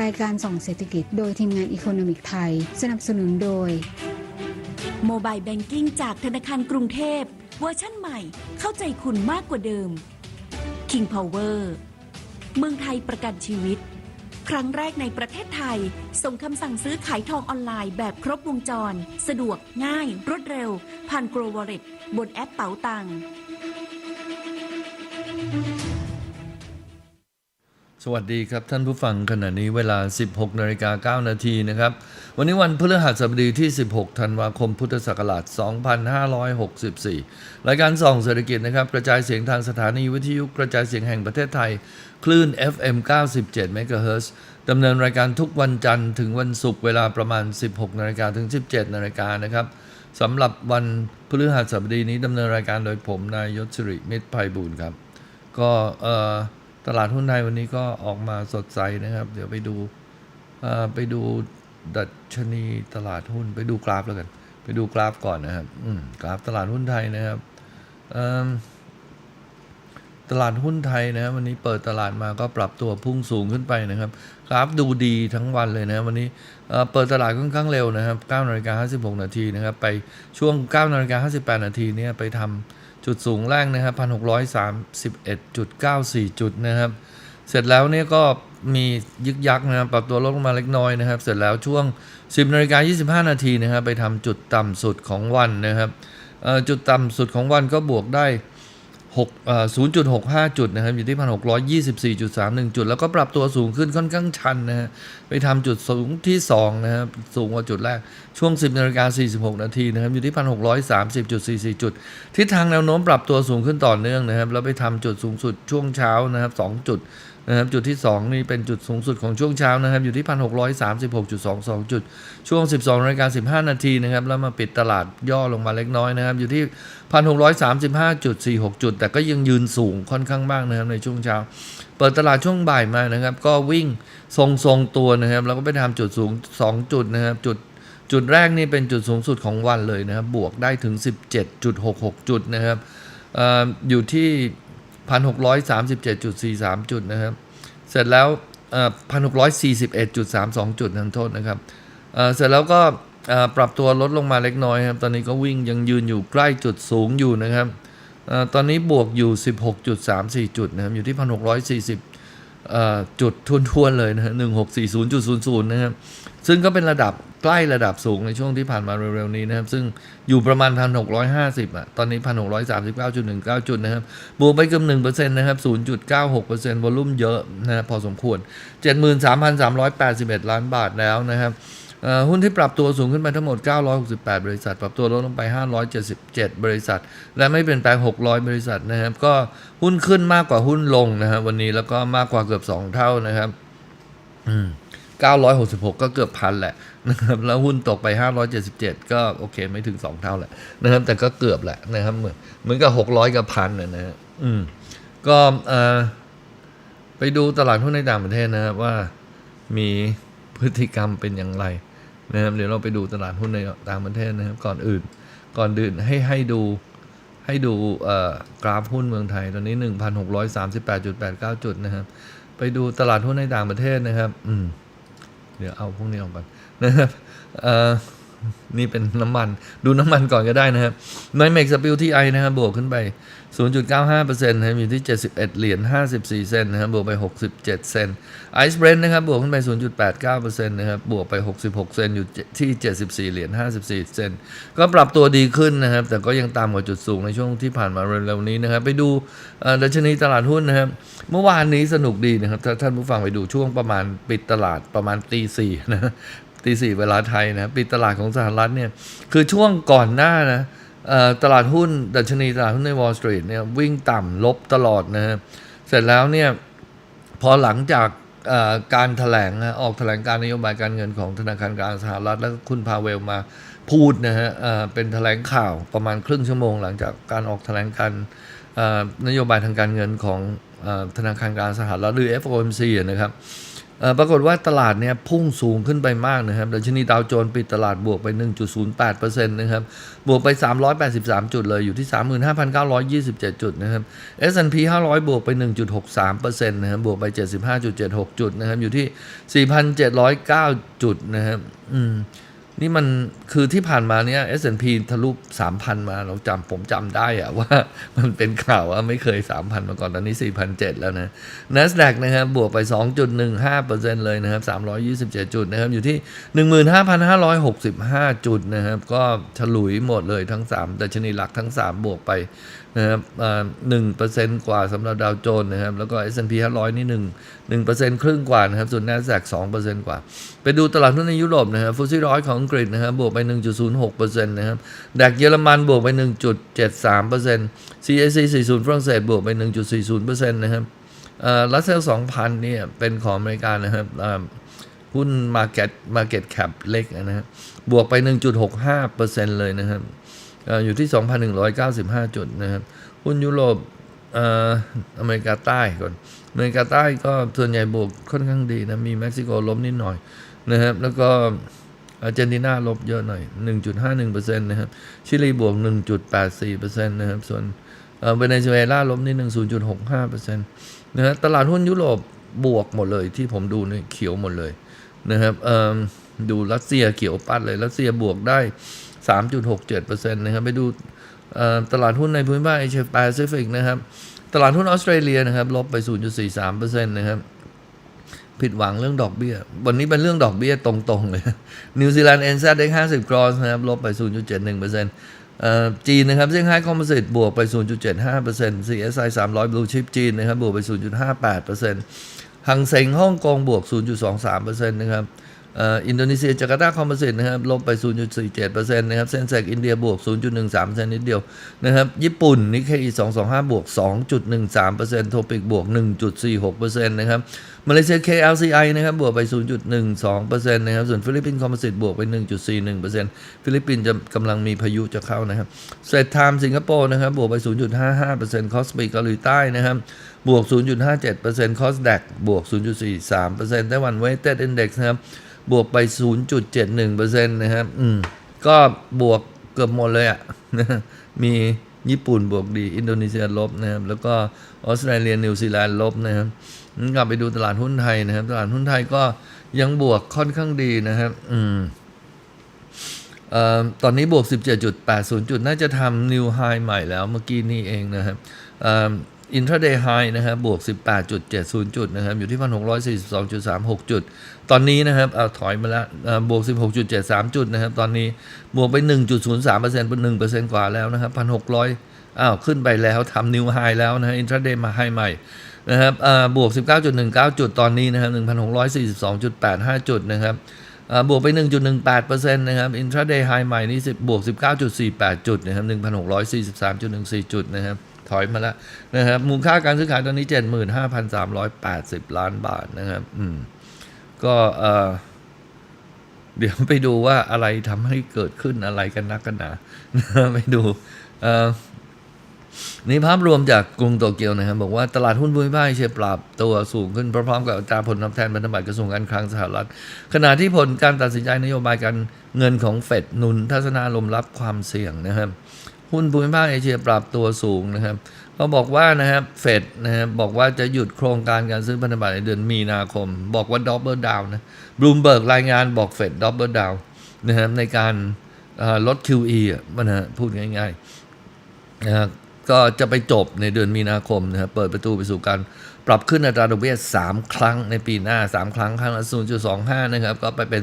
รายการส่องเศรษฐกิจโดยทีมงานอีโคโนมิกไทย สนับสนุนโดย โมบายแบงกิ้งจากธนาคารกรุงเทพ เวอร์ชั่นใหม่เข้าใจคุณมากกว่าเดิม King Power เมืองไทยประกันชีวิต ครั้งแรกในประเทศไทย ส่งคำสั่งซื้อขายทองออนไลน์แบบครบวงจร สะดวกง่าย รวดเร็ว ผ่าน Grow Wallet บนแอปเป๋าตังค์ สวัสดีครับท่านผู้ฟังขณะนี้เวลา 16นาฬิกา9นาทีนะครับ วันนี้วันพฤหัสบดีที่ 16 ธันวาคม พุทธศักราช 2564 รายการส่องเศรษฐกิจนะครับ กระจายเสียงทางสถานีวิทยุกระจายเสียงแห่งประเทศไทย คลื่น FM 97 MHz ดำเนินรายการทุกวันจันทร์ถึงวันศุกร์เวลาประมาณ 16นาฬิกาถึง 17นาฬิกานะครับสำหรับวันพฤหัสบดีนี้ดำเนินรายการโดยผมนายยศสิริมิตรภัยบูลย์ครับ ก็เอ่อ ตลาดหุ้นไทยวันนี้ก็ออกมาสดใสนะครับ เดี๋ยวไปดูไปดูดัชนีตลาดหุ้นไปดูกราฟแล้วกัน ไปดูกราฟก่อนนะครับกราฟตลาดหุ้นไทยนะครับตลาดหุ้นไทยนะครับวันนี้เปิดตลาดมาก็ปรับตัวพุ่งสูงขึ้นไปนะครับ กราฟดูดีทั้งวันเลยนะวันนี้เอ่อเปิดตลาดค่อนข้างเร็วนะครับ9นาฬิกา56 นาทีนะครับ ไปช่วง9นาฬิกา58 นาทีเนี่ยไปทำ จุดสูงแรกนะครับ1,631.94จุดนะครับ เสร็จแล้วเนี่ยก็มียึกยักนะครับปรับตัวลดลงมาเล็กน้อยนะครับ เสร็จแล้วช่วง 10นาฬิกา25 นาทีนะครับ ไปทำจุดต่ำสุดของวันนะครับจุดต่ำสุดของวันก็บวกได้ 6เอ่อ0.65 จุดนะครับ อยู่ที่ 1,624.31 จุด แล้วก็ปรับตัวสูงขึ้นค่อนข้างชันนะฮะไปทำจุดสูงที่ 2 นะครับ สูงกว่าจุดแรก ช่วง 10นาฬิกา46 นาทีนะครับ อยู่ที่ 1,630.44 จุด ทิศทางแนวโน้มปรับตัวสูงขึ้นต่อเนื่องนะครับ แล้วไปทำจุดสูงสุดช่วงเช้านะครับ 2 จุด นะครับจุดที่ 2 นี่เป็นจุดสูงสุดของช่วงเช้านะครับ อยู่ที่ 1,636.22 จุด ช่วง 12นาฬิกา15 นาทีนะครับ แล้วมาปิดตลาดย่อลงมาเล็กน้อยนะครับ อยู่ที่ 1,635.46 จุด แต่ก็ยังยืนสูงค่อนข้างมากนะครับในช่วงเช้า เปิดตลาดช่วงบ่ายมานะครับ ก็วิ่งทรงทรงตัวนะครับ แล้วก็ไปทำจุดสูง 2 จุดนะครับจุดจุดแรกนี่เป็นจุดสูงสุดของวันเลยนะครับบวกได้ถึง 17.66 จุดนะครับอออยู่ที่ 1,637.43 จุดนะครับ เสร็จแล้วเอ่อ1,641.32 จุดนั่นโทษนะครับเเสร็จแล้วก็ปรับตัวลดลงมาเล็กน้อยครับ ตอนนี้ก็วิ่งยังยืนอยู่ใกล้จุดสูงอยู่นะครับอตอนนี้บวกอยู่ 16.34 จุดนะครับ อยู่ที่ 1,640เอ่อจุดทวนๆเลยนะฮะ1640.00นะครับ ซึ่งก็เป็นระดับ ใกล้ระดับสูงในช่วงที่ผ่านมาเร็วๆนี้นะครับ ซึ่งอยู่ประมาณ 1,650 อะ ตอนนี้ 1,639.19 จุดนะครับ บวกไปเกือบ1%นะครับ 0.96%วอลุ่มเยอะนะพอสมควร 73,381 ล้านบาทแล้วนะครับหุ้นที่ปรับตัวสูงขึ้นไปทั้งหมด 968 บริษัท ปรับตัวลดลงไป 577 บริษัท และไม่เปลี่ยนแปลง 600 บริษัทนะครับ ก็หุ้นขึ้นมากกว่าหุ้นลงนะครับวันนี้แล้วก็มากกว่าเกือบ 2 เท่านะครับ อืม 966 ก็เกือบพันแหละนะครับแล้วหุ้นตกไป 577 ก็โอเคไม่ถึง 2 เท่าแหละนะครับ แต่ก็เกือบแหละนะครับเหมือนเหมือนกับ 600 กับพันนะนะฮะอืมก็เอ่อไปดูตลาดหุ้นในต่างประเทศนะครับว่ามีพฤติกรรมเป็นอย่างไรนะครับเดี๋ยวเราไปดูตลาดหุ้นในต่างประเทศนะครับ ก่อนอื่น ก่อนอื่นให้ให้ดูให้ดูเอ่อกราฟหุ้นเมืองไทยตอนนี้ 1,638.89 จุดนะครับ ไปดูตลาดหุ้นในต่างประเทศนะครับ อืม เดี๋ยวเอาพวกนี้ออกก่อนนะครับเอ่อ นี่เป็นน้ำมัน ดูน้ำมันก่อนก็ได้นะครับในเมกสปิลที่ไอนะครับ บวกขึ้นไป 0.95%นะครับอยู่ที่ 71 เหรียญ 54 เซนนะครับ บวกไป 67 เซนไอซ์เบรนนะครับ บวกขึ้นไป 0.89%นะครับ บวกไป 66 เซนอยู่ที่ 74 เหรียญ 54 เซนก็ปรับตัวดีขึ้นนะครับ แต่ก็ยังต่ำกว่าจุดสูงในช่วงที่ผ่านมาเร็วๆนี้นะครับ ไปดูดัชนีตลาดหุ้นนะครับ เมื่อวานนี้สนุกดีนะครับ ถ้าท่านผู้ฟังไปดูช่วงประมาณปิดตลาดประมาณตีสี่นะ ตีสี่เวลาไทยนะปิดตลาดของสหรัฐเนี่ยคือช่วงก่อนหน้านะตลาดหุ้นดัชนีตลาดหุ้นใน Wall Street เนี่ยวิ่งต่ำลบตลอดนะฮะเสร็จแล้วเนี่ยพอหลังจากการถแถลงนะออกแถลงการนโยบายการเงินของธนาคารกลางสหรัฐ แล้วคุณพาเวลมาพูดนะฮะเป็นแถลงข่าวประมาณครึ่งชั่วโมง หลังจากการออกแถลงการนโยบายทางการเงินของอธนาคารกลางสหรัฐหรือ FOMC อะนะครับ ปรากฏว่าตลาดเนี่ยพุ่งสูงขึ้นไปมากนะครับดัชนีดาวโจนส์ปิดตลาดบวกไป 1.08%นะครับ บวกไป 383 จุดเลยอยู่ที่ 35,927 จุดนะครับ S&P 500 บวกไป 1.63%นะครับ บวกไป 75.76 จุดนะครับ อยู่ที่ 4,709 จุดนะครับ อืม นี่มันคือที่ผ่านมาเนี่ย S&P ทะลุ3,000มาเราจำผมจำได้อะว่ามันเป็นข่าวว่าไม่เคย3,000มาก่อนตอนนี้4,700แล้วนะ NASDAQ นะครับบวกไป 2.15%เลยนะครับ 327 จุดนะครับ อยู่ที่ 15,565 จุดนะครับ ก็ฉลุยหมดเลยทั้ง 3 แต่ชนีหลักทั้ง 3 บวกไป นะครับหนึ่งเปอร์เซ็นต์กว่าสำหรับดาวโจนส์นะครับ แล้วก็ S&P 500 นี่1 1เปอร์เซ็นต์ครึ่งกว่านะครับ ส่วน NASDAQ 2เปอร์เซ็นต์กว่า ไปดูตลาดหุ้นในยุโรปนะครับฟุตซี่ร้อยของอังกฤษนะครับ บวกไป 1.06%นต์นะครับดักเยอรมันบวกไป 1.73% CAC 40 ฝรั่งเศสบวกไป 1.40%นต์นะครับเอ่อรัสเซล2,000เนี่ยเป็นของอเมริกานะครับอ่าหุ้น Market Market Cap เล็กนะครับบวกไป 1.65%เลยนะครับ อยู่ที่ 2,195 จุดนะครับหุ้นยุโรปออเมริกาใต้ก่อน อเมริกาใต้ก็ส่วนใหญ่บวกค่อนข้างดีนะ มีเม็กซิโกล้มนิดหน่อยนะครับ แล้วก็อาร์เจนตินาลบเยอะหน่อย 1.51%นะครับ ชิลีบวก 1.84%นะครับ ส่วนเอ่อเวเนซุเอลาลบนิดหนึ่ง0.65%นะฮะตลาดหุ้นยุโรปบวกหมดเลยที่ผมดูเนี่ยเขียวหมดเลยนะครับดูรัสเซียเขียวปัดเลย รัสเซียบวกได้ 3.67%นะครับไปดูตลาดหุ้นในภูมิภาคเอเชียแปซิฟิกนะครับ ตลาดหุ้นออสเตรเลียนะครับลบไป 0.43%นะครับผิดหวังเรื่องดอกเบี้ย วันนี้เป็นเรื่องดอกเบี้ยตรงๆเลยนิวซีแลนด์เอ็นซเด็ก50กรอสนะครับลบไป 0.71%จีนนะครับเซี่ยงไฮ้คอมโพสิตบวกไป 0.75% CSI 300 Blue Chip จีนนะครับบวกไป 0.58%หังเซ็งฮ่องกงบวก 0.23%นะครับ อินโดนีเซียจาการ์ตาคอมโพสิตนะครับลบไป 0.47%นะครับเซนเซกอินเดียบวก 0.13%นิดเดียวนะครับญี่ปุ่นนิเคอี225 บวก 2.13%โทปิกบวก 1.46%นะครับมาเลเซีย KLCI นะครับบวกไป 0.12%นะครับส่วนฟิลิปปินส์คอมโพสิตบวกไป 1.41%ฟิลิปปินส์จะกำลังมีพายุจะเข้านะครับเซตไทม์สิงคโปร์นะครับบวกไป 0.55%คอสปีเกาหลีใต้นะครับบวก 0.57%คอสแดกบวก 0.43%ไต้หวันเวทเต็ดอินเด็กซ์นะครับ บวกไป 0.71%นะครับอืมก็บวกเกือบหมดเลยอะ่ะมีญี่ปุ่นบวกดี อินโดนีเซียลบนะครับ แล้วก็ออสเตรเลียนิวซีแลนด์ลบนะครับกลับไปดูตลาดหุ้นไทยนะครับ ตลาดหุ้นไทยก็ยังบวกค่อนข้างดีนะครับ อืมอ่อตอนนี้บวก 17.80 จุด น่าจะทำนิวไฮใหม่แล้วเมื่อกี้นี่เองนะครับอินทราเดย์ไฮนะครับบวก 18.70 จุดนะครับ อยู่ที่ 1,642.36 จุด ตอนนี้นะครับเอาถอยมาแล้วบวก 16.73 จุดนะครับ ตอนนี้บวกไป 1.03%เป็น1%กว่าแล้วนะครับ 1,600 อ้าว ขึ้นไปแล้วทำนิวไฮแล้วนะฮะอินทราเดย์มาไฮใหม่นะครับบวก 19.19 จุดตอนนี้นะครับ 1,642.85 จุดนะครับบวกไป 1.18%นะครับอินทราเดย์ไฮใหม่นี่10บวก 19.48 จุดนะครับ 1,643.14 จุดนะครับถอยมาแล้วนะครับมูลค่าการซื้อขายตอนนี้ 75,380 ล้านบาทนะครับอืม ก็เออเดี๋ยวไปดูว่าอะไรทำให้เกิดขึ้นอะไรกันนักกันหนาไปดูนี่ภาพรวมจากกรุงโตเกียวนะครับ บอกว่าตลาดหุ้นภูมิภาคเอเชียปรับตัวสูงขึ้นพร้อมๆกับอัตราผลตอบแทนพันธบัตรกระทรวงการคลังสหรัฐ ขณะที่ผลการตัดสินใจนโยบายการเงินของเฟดหนุนทัศนาลมรับความเสี่ยงนะครับ หุ้นภูมิภาคเอเชียปรับตัวสูงนะครับเขาบอกว่านะครับเฟดนะครับบอกว่าจะหยุดโครงการการซื้อพันธบัตรในเดือนมีนาคม บอกว่าดับเบิลดาวนะบลูมเบิร์กรายงานบอกเฟดดับเบิลดาวนะครับในการลด QE อะมันะพูดง่ายๆนะก็จะไปจบในเดือนมีนาคมนะครับเปิดประตูไปสู่การ ปรับขึ้นอัตราดอกเบี้ย 3 ครั้งในปีหน้า 3 ครั้งครั้งละ 0.25 นะครับ ก็ไปเป็น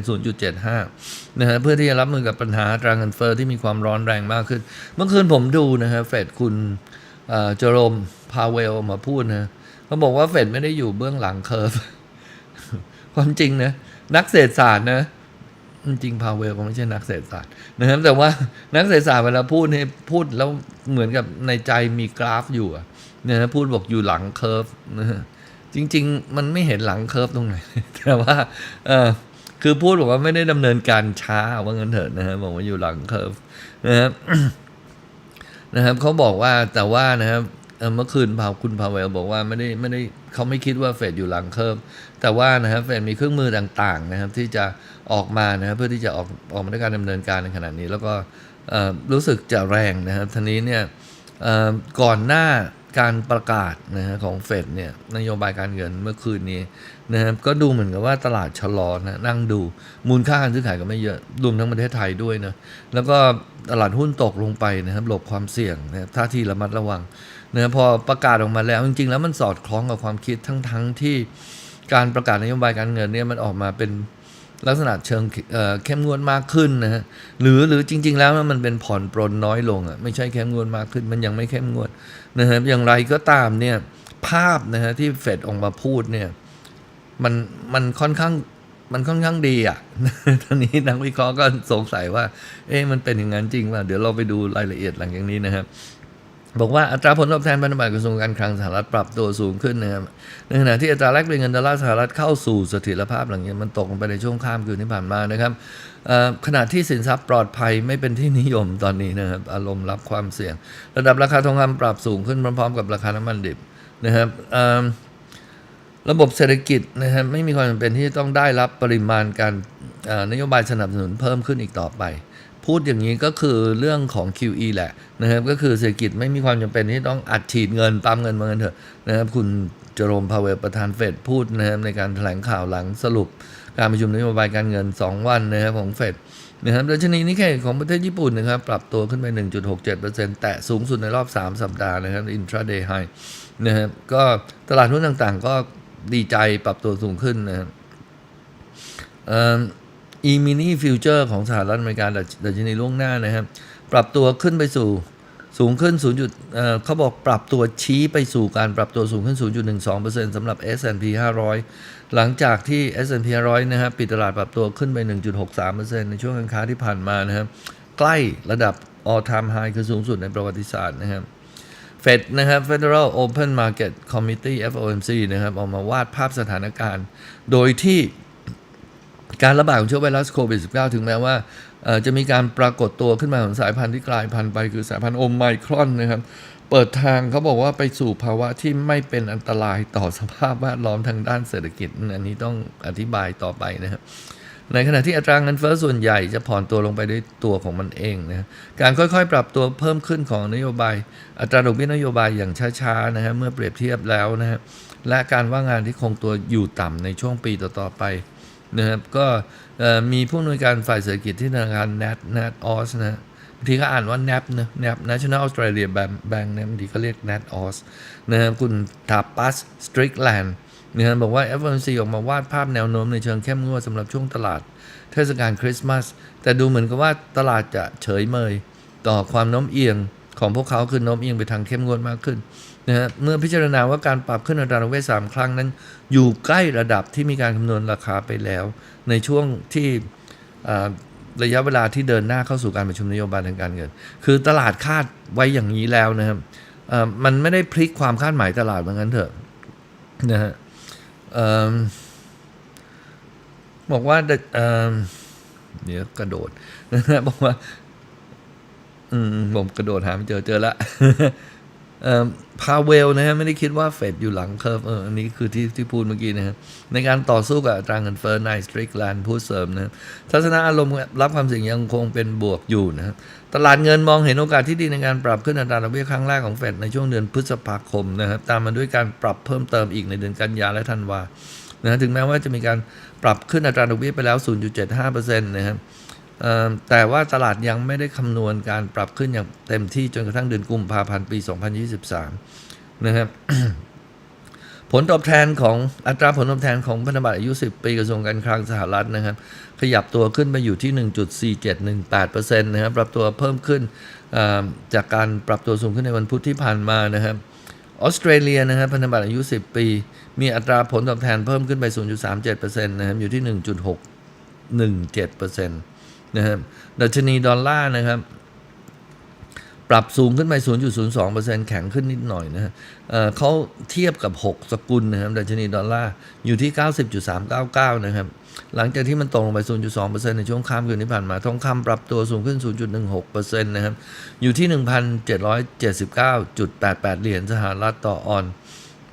0.75 นะฮะเพื่อที่จะรับมือกับปัญหาตราเงินเฟ้อที่มีความร้อนแรงมากขึ้น เมื่อคืนผมดูนะฮะเฟดคุณเอ่อเจอโรมพาเวลมาพูดนะเขาบอกว่าเฟดไม่ได้อยู่เบื้องหลังเคอร์ฟ ความจริงนะ นักเศรษฐศาสตร์นะจริงพาเวลก็ไม่ใช่นักเศรษฐศาสตร์นะครับแต่ว่านักเศรษฐศาสตร์เวลาพูดเนี่ยพูดแล้วเหมือนกับในใจมีกราฟอยู่ นะพูดบอกอยู่หลังเคอร์ฟนะจริง ๆ มันไม่เห็นหลังเคอร์ฟตรงไหน แต่ว่าเออคือพูดบอกว่าไม่ได้ดำเนินการช้าว่างั้นเถอะนะฮะบอกว่าอยู่หลังเคอร์ฟนะครับนะครับเขาบอกว่าแต่ว่านะครับเมื่อคืนพาคุณพาเวลบอกว่าไม่ได้ไม่ได้เขาไม่คิดว่าเฟดอยู่หลังเคิร์ฟแต่ว่านะครับเฟดมีเครื่องมือต่างๆนะครับที่จะออกมานะครับเพื่อที่จะออกออกมาด้วยการดำเนินการในขณะนี้ แล้วก็รู้สึกจะแรงนะครับทีนี้เนี่ยก่อนหน้า การประกาศนะฮะของเฟดเนี่ยนโยบายการเงินเมื่อคืนนี้นะครับก็ดูเหมือนกับว่าตลาดชะลอนะนั่งดู มูลค่าการซื้อขายก็ไม่เยอะรวมทั้งประเทศไทยด้วยนะแล้วก็ตลาดหุ้นตกลงไปนะครับหลบความเสี่ยงนะท่าทีระมัดระวังนะพอประกาศออกมาแล้วจริงๆ แล้วมันสอดคล้องกับความคิดทั้งๆที่การประกาศนโยบายการเงินเนี่ยมันออกมาเป็นลักษณะเชิงเอ่อเข้มงวดมากขึ้นนะฮะหรือหรือจริง ๆ แล้วมันเป็นผ่อนปรนน้อยลงอะไม่ใช่เข้มงวดมากขึ้นมันยังไม่เข้มงวด นะครับอย่างไรก็ตามเนี่ยภาพนะฮะที่เฟดออกมาพูดเนี่ยมันมันค่อนข้างมันค่อนข้างดีอะ ตอนนี้นักวิเคราะห์ก็สงสัยว่า เอ๊ะมันเป็นอย่างนั้นจริงป่ะ เดี๋ยวเราไปดูรายละเอียดหลังจากนี้นะครับ บอกว่าอัตราผลตอบแทนพันธบัตรกระทรวงการคลังสหรัฐปรับตัวสูงขึ้นนะครับในขณะที่อัตราแลกเปลี่ยนเงินดอลลาร์สหรัฐเข้าสู่เสถียรภาพหลังจากมันตกลงไปในช่วงข้ามคืนที่ผ่านมานะครับขณะที่สินทรัพย์ปลอดภัยไม่เป็นที่นิยมตอนนี้นะครับอารมณ์รับความเสี่ยง ระดับราคาทองคำปรับสูงขึ้นพร้อมๆ กับราคาน้ำมันดิบนะครับระบบเศรษฐกิจนะครับไม่มีความจำเป็นที่ต้องได้รับปริมาณการนโยบายสนับสนุนเพิ่มขึ้นอีกต่อไป พูดอย่างนี้ก็คือเรื่องของ QE แหละนะครับก็คือเศรษฐกิจไม่มีความจำเป็นที่ต้องอัดฉีดเงินปั๊มเงินมาเงินเถอะนะครับคุณเจอโรมพาเวลประธานเฟดพูดนะครับในการแถลงข่าวหลังสรุป การประชุมนโยบายการเงิน 2 วันนะครับของเฟดนะครับดัชนีนิเคอีของประเทศญี่ปุ่นนะครับปรับตัวขึ้นไป 1.67%แตะสูงสุดในรอบ 3 สัปดาห์นะครับ intraday high นะครับก็ตลาดหุ้นต่างๆ ก็ดีใจปรับตัวสูงขึ้นนะครับ อ่อ e-mini future ของสหรัฐอเมริกาดัชนีล่วงหน้านะครับ ปรับตัวขึ้นไปสู่สูงขึ้น 0. จุดเเขาบอกปรับตัวชี้ไปสู่การปรับตัวสูงขึ้น 0.12%สำหรับ S&P 500 หลังจากที่ S&P 500 นะครับปิดตลาดปรับตัวขึ้นไป 1.63%ในช่วงการค้าที่ผ่านมานะครับ ใกล้ระดับ all time high คือสูงสุดในประวัติศาสตร์นะครับเฟดนะครับ Federal Open Market Committee FOMC นะครับ ออกมาวาดภาพสถานการณ์ โดยที่ การระบาดของเชื้อไวรัสโควิด -19 ถึงแม้ว่าจะมีการปรากฏตัวขึ้นมาของสายพันธุ์ที่กลายพันธุ์ไปคือสายพันธุ์โอไมครอนนะครับเปิดทางเขาบอกว่าไปสู่ภาวะที่ไม่เป็นอันตรายต่อสภาพแวดล้อมทางด้านเศรษฐกิจ อันนี้ต้องอธิบายต่อไปนะครับในขณะที่อัตราเงินเฟ้อส่วนใหญ่จะผ่อนตัวลงไปด้วยตัวของมันเองนะการค่อยๆ ปรับตัวเพิ่มขึ้นของนโยบาย อัตราดอกเบี้ยนโยบายอย่างช้าๆนะฮะเมื่อเปรียบเทียบแล้วนะฮะและการว่างงานที่คงตัวอยู่ต่ำในช่วงปีต่อๆไป นะครับก็มีผู้อำนวยการฝ่ายเศรษฐกิจที่ธนาคาร NAT NAT OS นะบางทีก็อ่านว่า NAP นะ NAP National Australia Bank นะบางทีก็เรียก NAT OS นะครับคุณทาปัสสตริกแลนด์นะฮะบอกว่า FOMC ออกมาวาดภาพแนวโน้มในเชิงเข้มงวดสำหรับช่วงตลาดเทศกาลคริสต์มาสแต่ดูเหมือนกับว่าตลาดจะเฉยเมย ต่อความโน้มเอียงของพวกเขาคือโน้มเอียงไปทางเข้มงวดมากขึ้น นะฮะเมื่อพิจารณาว่าการปรับขึ้นอัตราดอกเบี้ยสามครั้งนั้น อยู่ใกล้ระดับที่มีการคำนวณราคาไปแล้ว ในช่วงที่ระยะเวลาที่เดินหน้าเข้าสู่การประชุมนโยบายทางการเงิน คือตลาดคาดไว้อย่างนี้แล้วนะครับมันไม่ได้พลิกความคาดหมายตลาดเหมือนกันเถอะนะฮะบอกว่าเอิ่มเดี๋ยวกระโดดบอกว่า อืมผมกระโดดหาไม่เจอเจอละ พาเวลนะฮะไม่ได้คิดว่าเฟดอยู่หลังเคิร์ฟเอออันนี้คือที่ที่พูดเมื่อกี้นะฮะในการต่อสู้กับอัตราเงินเฟ้อนายสตริกแลนด์พูดเสริมนะทัศนะอารมณ์รับความเสี่ยงยังคงเป็นบวกอยู่นะฮะตลาดเงินมองเห็นโอกาสที่ดีในการปรับขึ้นอัตราดอกเบี้ยครั้งแรกของเฟดในช่วงเดือนพฤษภาคมนะครับตามมาด้วยการปรับเพิ่มเติมอีกในเดือนกันยาและธันวานะฮะถึงแม้ว่าจะมีการปรับขึ้นอัตราดอกเบี้ยไปแล้ว 0.75%นะครับเอ่อ แต่ว่าตลาดยังไม่ได้คำนวณการปรับขึ้นอย่างเต็มที่จนกระทั่งเดือนกุมภาพันธ์ปี 2023 นะครับ ผลตอบแทนของอัตราผลตอบแทนของพันธบัตรอายุ 10 ปีกระทรวงการคลังสหรัฐนะครับ ขยับตัวขึ้นไปอยู่ที่ 1.4718%นะครับปรับตัวเพิ่มขึ้นจากการปรับตัวสูงขึ้นในวันพุธที่ผ่านมานะครับออสเตรเลียนะครับพันธบัตรอายุ 10 ปี มีอัตราผลตอบแทนเพิ่มขึ้นไป 0.37%นะครับอยู่ที่ 1.617% นะครับดัชนีดอลลาร์นะครับ ปรับสูงขึ้นไป 0.02%แข็งขึ้นนิดหน่อยนะฮะเเขาเทียบกับ 6 สกุลนะครับดัชนีดอลลาร์อยู่ที่ 90.399 นะครับ หลังจากที่มันตกลงไป 0.2%ในช่วงข้ามคืนที่ผ่านมา ทองคำปรับตัวสูงขึ้น 0.16%นะครับ อยู่ที่ 1,779.88 เหรียญสหรัฐต่อออน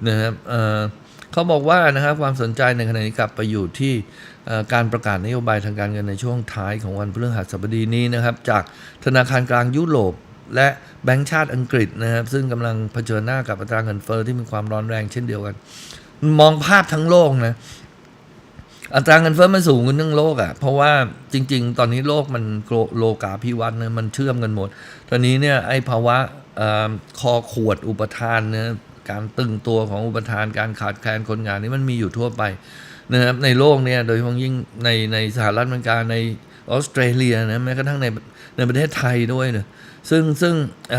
นะครับเเขาบอกว่านะครับความสนใจในขณะนี้กลับไปอยู่ที่ การประกาศนโยบายทางการเงินในช่วงท้ายของวันพฤหัสบดีนี้นะครับ จากธนาคารกลางยุโรปและแบงก์ชาติอังกฤษนะครับ ซึ่งกำลังเผชิญหน้ากับอัตราเงินเฟอ้อที่มีความร้อนแรงเช่นเดียวกัน มองภาพทั้งโลกนะอัตราเงินเฟ้อมันสูงขึ้นทั้งโลกอะ่ะเพราะว่าจริง ๆ ตอนนี้โลกมันโลโลกาพิวัตน์นะมันเชื่อมกันหมด ตอนนี้เนี่ยไอ้ภาวะเอ่อคอขวดอุปทานนะการตึงตัวของอุปทานการขาดแคลนคนงานนี่มันมีอยู่ทั่วไป นะครับในโลกเนี่ยโดยเฉพาะยิ่งในในสหรัฐอเมริกาในออสเตรเลียนะแม้กระทั่งในในประเทศไทยด้วยเนี่ยซึ่งซึ่งเ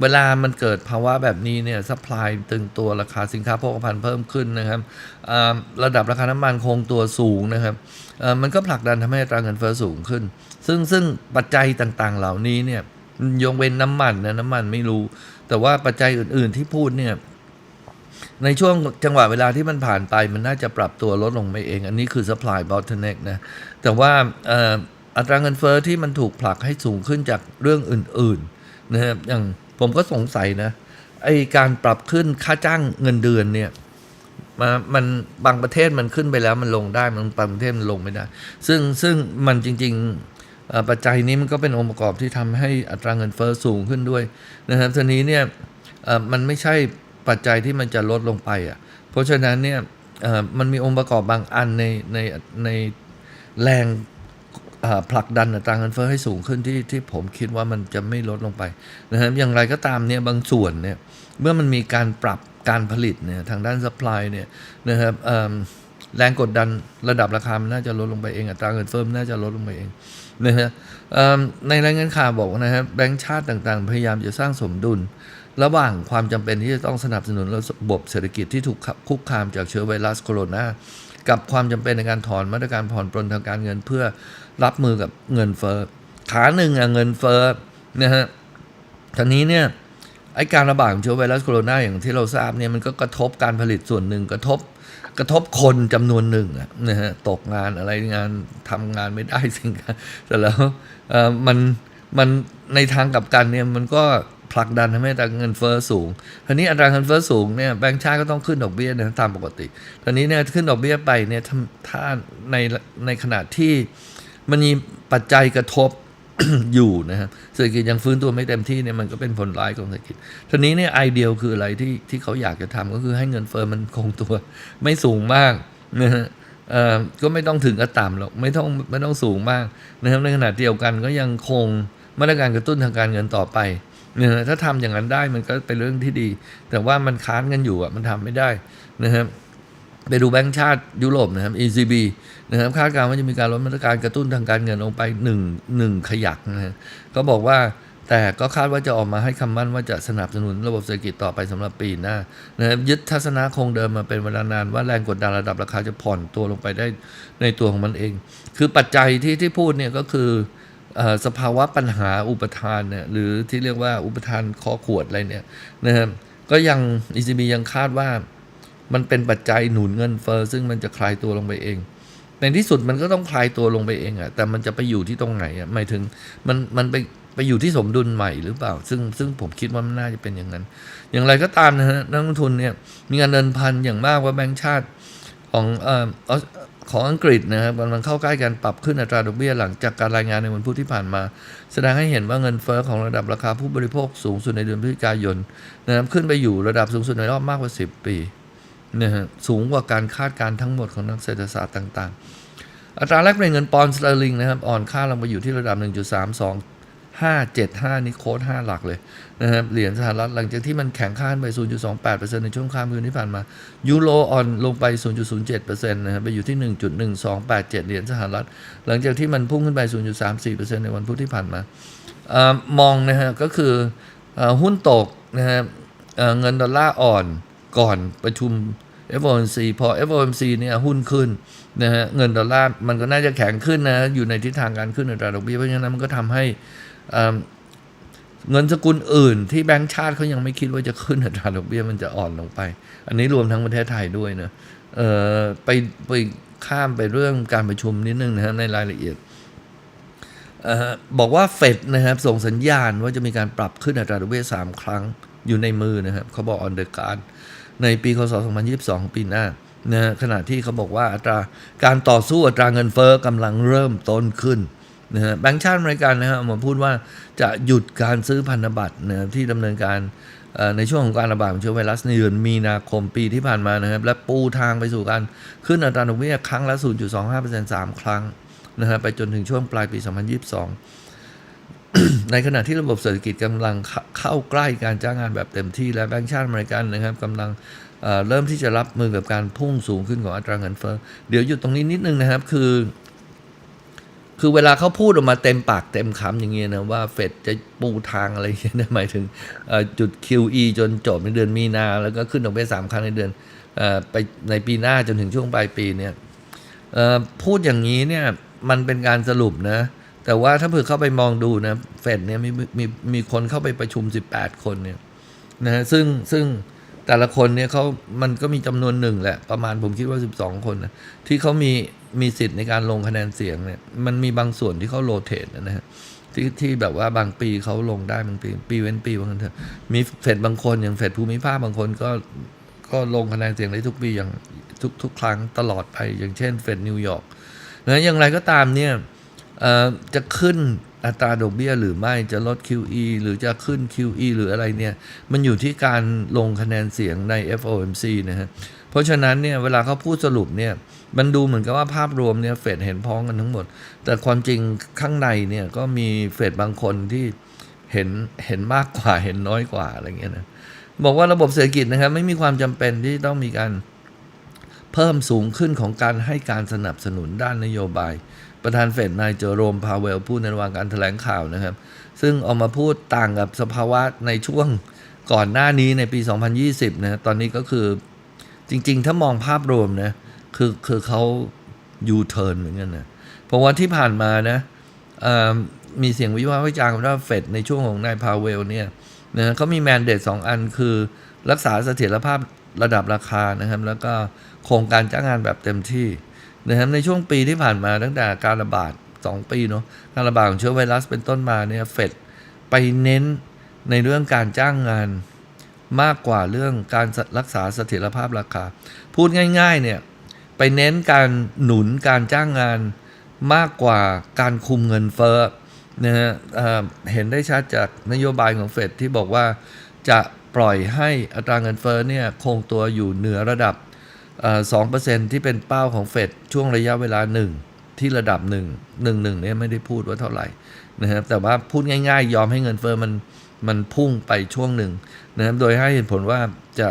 เวลามันเกิดภาวะแบบนี้เนี่ยซัพพลายตึงตัวราคาสินค้าโภคภัณฑ์เพิ่มขึ้นนะครับระดับราคาน้ำมันคงตัวสูงนะครับมันก็ผลักดันทำให้ตราเงินเฟ้อสูงขึ้น ซึ่งซึ่งปัจจัยต่างๆ เหล่านี้เนี่ยยกเว้นน้ำมันนะน้ำมันไม่รู้ แต่ว่าปัจจัยอื่นๆที่พูดเนี่ย ในช่วงจังหวะเวลาที่มันผ่านไปมันน่าจะปรับตัวลดลงไปเอง อันนี้คือ supply bottleneck นะ แต่ว่าอัตราเงินเฟอ้อที่มันถูกผลักให้สูงขึ้นจากเรื่องอื่นๆนะครับอย่างผมก็สงสัยนะไอการปรับขึ้นค่าจ้างเงินเดือนเนี่ยมามันบางประเทศมันขึ้นไปแล้วมันลงได้มันบางประเทศมันลงไม่ได้ ซึ่งซึ่งมันจริงๆปัจจัยนี้มันก็เป็นองค์ประกอบที่ทำให้อัตราเงินเฟอ้อสูงขึ้นด้วยนะครับทีนี้เนี่ยมันไม่ใช่ ปัจจัยที่มันจะลดลงไปอะ เพราะฉะนั้นเนี่ยมันมีองค์ประกอบบางอันในในในแรงผลักดันอัตราเงินเฟ้อให้สูงขึ้นที่ที่ผมคิดว่ามันจะไม่ลดลงไปนะครับอย่างไรก็ตามเนี่ยบางส่วนเนี่ยเมื่อมันมีการปรับการผลิตเนี่ยทางด้าน supply เนี่ยนะครับแรงกดดันระดับราคามันน่าจะลดลงไปเองอัตราเงินเฟ้อมันน่าจะลดลงไปเองนะฮะในรายงานข่าวบอกนะครับแบงก์ชาติต่างๆ พยายามจะสร้างสมดุล ระหว่างความจำเป็นที่จะต้องสนับสนุนระบบเศรษฐกิจที่ถูกคุกคามจากเชื้อไวรัสโคโรนากับความจำเป็นในการถอนมาตรการผ่อนปลนทางการเงินเพื่อรับมือกับเงินเฟ้อขาหนึ่งอะเงินเฟ้อนะฮะทีนี้เนี่ยไอการระบาดของเชื้อไวรัสโคโรนาอย่างที่เราทราบเนี่ยมันก็กระทบการผลิตส่วนหนึ่งกระทบกระทบคนจำนวนหนึ่งอะนะฮะตกงานอะไรงานทำงานไม่ได้สิ่งแต่แล้วเอ่อมันมันในทางกลับกันเนี่ยมันก็ ผลักดันทำให้อัตราเงินเฟ้อสูงทีนี้อัตราเงินเฟ้อสูงเนี่ยแบงก์ชาติก็ต้องขึ้นดอกเบี้ยนะตามปกติทีนี้เนี่ยขึ้นดอกเบี้ยไปเนี่ยถ้าในในขณะที่มันมีปัจจัยกระทบอยู่นะครับเศรษฐกิจยังฟื้นตัวไม่เต็มที่เนี่ยมันก็เป็นผลร้ายของเศรษฐกิจทีนี้เนี่ยไอเดียคืออะไรที่ที่เขาอยากจะทำก็คือให้เงินเฟ้อมันคงตัวไม่สูงมากนะฮะก็ไม่ต้องถึงกับต่ำหรอกไม่ต้องไม่ต้องสูงมากนะครับในขณะเดียวกันก็ยังคงมาตรการกระตุ้นทางการเงินต่อไป นะฮะถ้าทำอย่างนั้นได้มันก็เป็นเรื่องที่ดี แต่ว่ามันค้านกันอยู่อะมันทำไม่ได้นะครับไปดูแบงก์ชาติยุโรปนะครับ ECB นะครับคาดการณ์ว่าจะมีการลดมาตรการกระตุ้นทางการเงินลงไป1 1ขยักนะฮะก็บอกว่าแต่ก็คาดว่าจะออกมาให้คำมั่นว่าจะสนับสนุนระบบเศรษฐกิจต่อไปสำหรับปีหน้านะครับยึดทัศนะคงเดิมมาเป็นเวลานานว่าแรงกดดันระดับราคาจะผ่อนตัวลงไปได้ในตัวของมันเอง คือปัจจัยที่ที่พูดเนี่ยก็คือ สภาวะปัญหาอุปทานเนี่ยหรือที่เรียกว่าอุปทานคอขวดอะไรเนี่ยนะครับก็ยัง ECB ยังคาดว่ามันเป็นปัจจัยหนุนเงินเฟอ้อซึ่งมันจะคลายตัวลงไปเอง ในที่สุดมันก็ต้องคลายตัวลงไปเองอะแต่มันจะไปอยู่ที่ตรงไหนอะหมายถึงมันมันไปไปอยู่ที่สมดุลใหม่หรือเปล่า ซึ่งซึ่งผมคิดว่ามันน่าจะเป็นอย่างนั้น อย่างไรก็ตามนะฮะนักลงทุนเนี่ยมีเงินเดินพันอย่างมากว่าแบงก์ชาติของเอ่อ ของอังกฤษนะครับกำลังเข้าใกล้การปรับขึ้นอัตราดอกเบี้ยหลังจากการรายงานในวันพุธที่ผ่านมา แสดงให้เห็นว่าเงินเฟ้อของระดับราคาผู้บริโภคสูงสุดในเดือนพฤศจิกายนนะครับขึ้นไปอยู่ระดับสูงสุดในรอบมากกว่า 10 ปีนะฮะสูงกว่าการคาดการณ์ทั้งหมดของนักเศรษฐศาสตร์ต่าง ๆ อัตราแลกเปลี่ยนเงินปอนด์สเตอร์ลิงนะครับอ่อนค่าลงไปอยู่ที่ระดับ 1.32 1.32575 นี่โค้ด5หลักเลยนะครับเหรียญสหรัฐหลังจากที่มันแข็งค่าขึ้นไป 0.28%ในช่วงข้ามคืนที่ผ่านมา ยูโรอ่อนลงไป 0.07%นะครับไปอยู่ที่ 1.1287 เหรียญสหรัฐ หลังจากที่มันพุ่งขึ้นไป 0.34%ในวันพุธที่ผ่านมาอมองนะฮะก็คืออหุ้นตกนะฮะเเงินดอลลาร์อ่อนก่อนประชุม FOMC พอ FOMC เนี่ยหุ้นขึ้นนะฮะเงินดอลลาร์มันก็น่าจะแข็งขึ้นนะอยู่ในทิศทางการขึ้นอัตราดอกเบี้ยเพราะฉะนั้นมันก็ทำให้ เงินสกุลอื่นที่แบงก์ชาติเขายังไม่คิดว่าจะขึ้นอัตราดอกเบี้ยมันจะอ่อนลงไป อันนี้รวมทั้งประเทศไทยด้วยนะเออไปไปข้ามไปเรื่องการประชุมนิดนึงนะครับในรายละเอียดออบอกว่าเฟดนะครับส่งสัญญาณว่าจะมีการปรับขึ้นอัตราดอกเบี้ยสามครั้งอยู่ในมือนะครับเขาบอก on the card ในปีคศ2022 ปีหน้านะขณะที่เขาบอกว่าอัตราการต่อสู้อัตราเงินเฟอ้อกำลังเริ่มต้นขึ้น นะฮะแบงก์ชาติอเมริกันนะฮะมาพูดว่าจะหยุดการซื้อพันธบัตรนะที่ดำเนินการในช่วงของการระบาดของเชื้อไวรัสในเดือนมีนาคมปีที่ผ่านมานะครับ และปูทางไปสู่การขึ้นอัตราดอกเบี้ยครั้งละ 0.25% 3 ครั้งนะฮะไปจนถึงช่วงปลายปี 2022 ในขณะที่ระบบเศรษฐกิจกำลังเข้าใกล้การจ้างงานแบบเต็มที่และแบงก์ชาติอเมริกันนะครับกำลังเเริ่มที่จะรับมือกับการพุ่งสูงขึ้นของอัตราเงินเฟ้อเดี๋ยวหยุดตรงนี้นิดนึงนะครับคือ คือเวลาเขาพูดออกมาเต็มปากเต็มคำอย่างเงี้ยนะว่าเฟดจะปูทางอะไรอย่างเงี้ยนะหมายถึงจุด QE จนจบในเดือนมีนา แล้วก็ขึ้นดอกเบี้ยสามครั้งในเดือนอไปในปีหน้าจนถึงช่วงปลายปีเนี่ยพูดอย่างนี้เนี่ยมันเป็นการสรุปนะ แต่ว่าถ้าเผื่อเข้าไปมองดูนะเฟดเนี่ยมีมีมีคนเข้าไปประชุม 18 คนเนี่ยนะฮะซึ่งซึ่ง แต่ละคนเนี่ยเขามันก็มีจำนวนหนึ่งแหละ ประมาณผมคิดว่า 12 คนนะที่เขามีมีสิทธิ์ในการลงคะแนนเสียงเนี่ยมันมีบางส่วนที่เขาโรเตทนะฮะที่ที่แบบว่าบางปีเขาลงได้บางปี ปีเว้นปีบางคนเถอะมีเฟดบางคนอย่างเฟดภูมิภาคบางคนก็ก็ลงคะแนนเสียงได้ทุกปีอย่างทุกทุกครั้งตลอดไปอย่างเช่นเฟดนิวยอร์กนะอย่างไรก็ตามเนี่ยอ่อจะขึ้น อัตราดอกเบี้ยหรือไม่จะลด QE หรือจะขึ้น QE หรืออะไรเนี่ย มันอยู่ที่การลงคะแนนเสียงใน FOMC นะฮะ เพราะฉะนั้นเนี่ยเวลาเขาพูดสรุปเนี่ย มันดูเหมือนกับว่าภาพรวมเนี่ยเฟดเห็นพ้องกันทั้งหมด แต่ความจริงข้างในเนี่ยก็มีเฟดบางคนที่เห็นเห็นมากกว่าเห็นน้อยกว่าอะไรเงี้ยนะ บอกว่าระบบเศรษฐกิจนะครับไม่มีความจำเป็นที่ต้องมีการเพิ่มสูงขึ้นของการให้การสนับสนุนด้านนโยบาย ประธานเฟดนายเจอโรมพาเวลพูดในระหว่างการแถลงข่าวนะครับ ซึ่งออกมาพูดต่างกับสภาวะในช่วงก่อนหน้านี้ในปี 2020 นะ ตอนนี้ก็คือจริงๆ ถ้ามองภาพรวมนะ คือคือเขายูเทิร์นเหมือนกันนะ เพราะว่าที่ผ่านมานะมีเสียงวิพากษ์วิจารณ์ว่าเฟดในช่วงของนายพาเวลเนี่ยนะเขามีแมนเดตสองอันคือรักษาเสถียรภาพระดับราคานะครับ แล้วก็โครงการจ้างงานแบบเต็มที่ นะครับในช่วงปีที่ผ่านมาตั้งแต่การระบาด 2 ปีเนาะการระบาดของเชื้อไวรัสเป็นต้นมาเนี่ยเฟดไปเน้นในเรื่องการจ้างงานมากกว่าเรื่องการรักษาเสถียรภาพราคา พูดง่ายๆเนี่ยไปเน้นการหนุนการจ้างงานมากกว่าการคุมเงินเฟ้อนะฮะเอ่อเห็นได้ชัดจากนโยบายของเฟดที่บอกว่าจะปล่อยให้อัตราเงินเฟ้อเนี่ยคงตัวอยู่เหนือระดับ สองเปอร์เซ็นที่เป็นเป้าของเฟดช่วงระยะเวลาหนึ่งที่ระดับหนึ่งหนึ่งหนึ่งเนี่ยไม่ได้พูดว่าเท่าไหร่นะครับแต่ว่าพูดง่ายๆ ยอมให้เงินเฟอ้อมันมันพุ่งไปช่วงหนึ่งนะครับโดยให้เหตุผลว่าจะ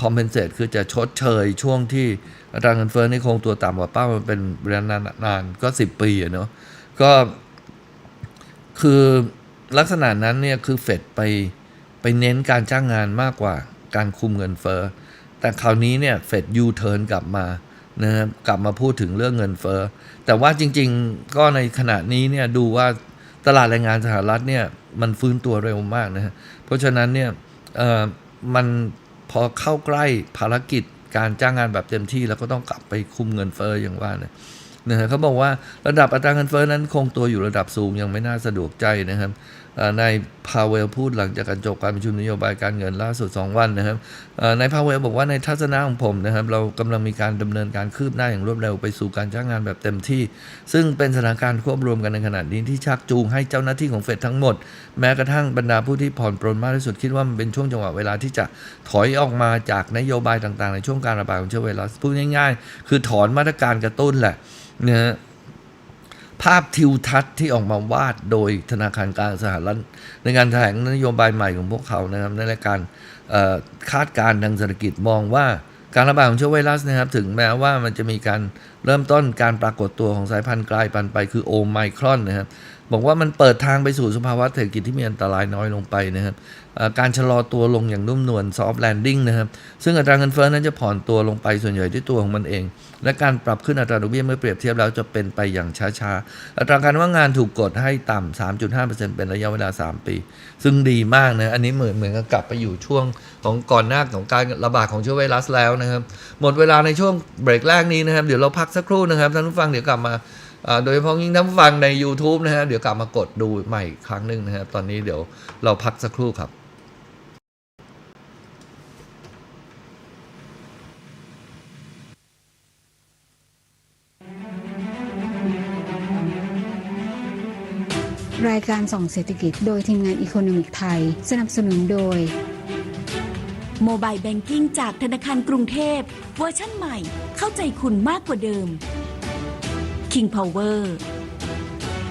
คอมเพนเซตคือจะชดเชยช่วงที่อัตราเงินเฟ้อนี่คงตัวต่ำกว่าเป้ามันเป็นเวลานานๆก็ 10 ปีอะเนาะก็คือลักษณะนั้นเนี่ยคือเฟดไปไปเน้นการจ้างงานมากกว่าการคุมเงินเฟ้อ แต่คราวนี้เนี่ยเฟดยูเทิร์นกลับมานะครับกลับมาพูดถึงเรื่องเงินเฟ้อแต่ว่าจริงๆ ก็ในขณะนี้เนี่ยดูว่าตลาดแรงงานสหรัฐเนี่ยมันฟื้นตัวเร็วมากนะฮะเพราะฉะนั้นเนี่ยเอ่อมันพอเข้าใกล้ภารกิจการจ้างงานแบบเต็มที่แล้วก็ต้องกลับไปคุมเงินเฟ้ออย่างว่าเนี่ยนะฮะเขาบอกว่าระดับอัตราเงินเฟ้อนั้นคงตัวอยู่ระดับสูงยังไม่น่าสะดวกใจนะครับ นายพาเวลพูดหลังจากการจบการประชุมนโยบายการเงินล่าสุด 2 วันนะครับนายพาเวลบอกว่าในทัศนะของผมนะครับ เรากำลังมีการดำเนินการคืบหน้าอย่างรวดเร็วไปสู่การจ้างงานแบบเต็มที่ ซึ่งเป็นสถานการณ์ควบรวมกันในขณะนี้ที่ชักจูงให้เจ้าหน้าที่ของเฟดทั้งหมด แม้กระทั่งบรรดาผู้ที่ผ่อนปรนมากที่สุดคิดว่ามันเป็นช่วงจังหวะเวลาที่จะถอยออกมาจากนโยบายต่างๆ ในช่วงการระบาดของเชื้อไวรัสพูดง่าย ๆ คือถอนมาตรการกระตุ้นแหละนะฮะ ภาพทิวทัศน์ที่ออกมาวาดโดยธนาคารกลางสหรัฐในการแถลงนโยบายใหม่ของพวกเขานะครับในรายการคาดการณ์ทางเศรษฐกิจมองว่าการระบาดของเชื้อไวรัสนะครับถึงแม้ว่ามันจะมีการเริ่มต้นการปรากฏตัวของสายพันธุ์กลายพันธุ์ไปคือโอไมครอนนะครับบอกว่ามันเปิดทางไปสู่สภาวะเศรษฐกิจที่มีอันตรายน้อยลงไปนะครับ การชะลอตัวลงอย่างนุ่มนวล soft landing นะครับ ซึ่งอัตราเงินเฟ้อนั้นจะผ่อนตัวลงไปส่วนใหญ่ด้วยตัวของมันเอง และการปรับขึ้นอัตราดอกเบี้ยเมื่อเปรียบเทียบแล้วจะเป็นไปอย่างช้าๆ อัตราการว่างงานถูกกดให้ต่ำ 3.5%เป็นระยะเวลา 3 ปี ซึ่งดีมากนะ อันนี้เหมือนเหมือนกับกลับไปอยู่ช่วงของก่อนหน้าของการระบาดของเชื้อไวรัสแล้วนะครับ หมดเวลาในช่วงเบรกแรกนี้นะครับ เดี๋ยวเราพักสักครู่นะครับท่านผู้ฟังเดี๋ยวกลับมาอ่าโดยเฉพาะยิ่งท่านผู้ฟังใน YouTube นะฮะเดี๋ยวกลับมากดดูใหม่อีกครั้งหนึ่งนะครับตอนนี้เดี๋ยวเราพักสักครู่ครับ รายการส่องเศรษฐกิจโดยทีมงานอีโคโนมิกไทย สนับสนุนโดย โมบายแบงกิ้งจากธนาคารกรุงเทพเวอร์ชั่นใหม่เข้าใจคุณมากกว่าเดิม King Power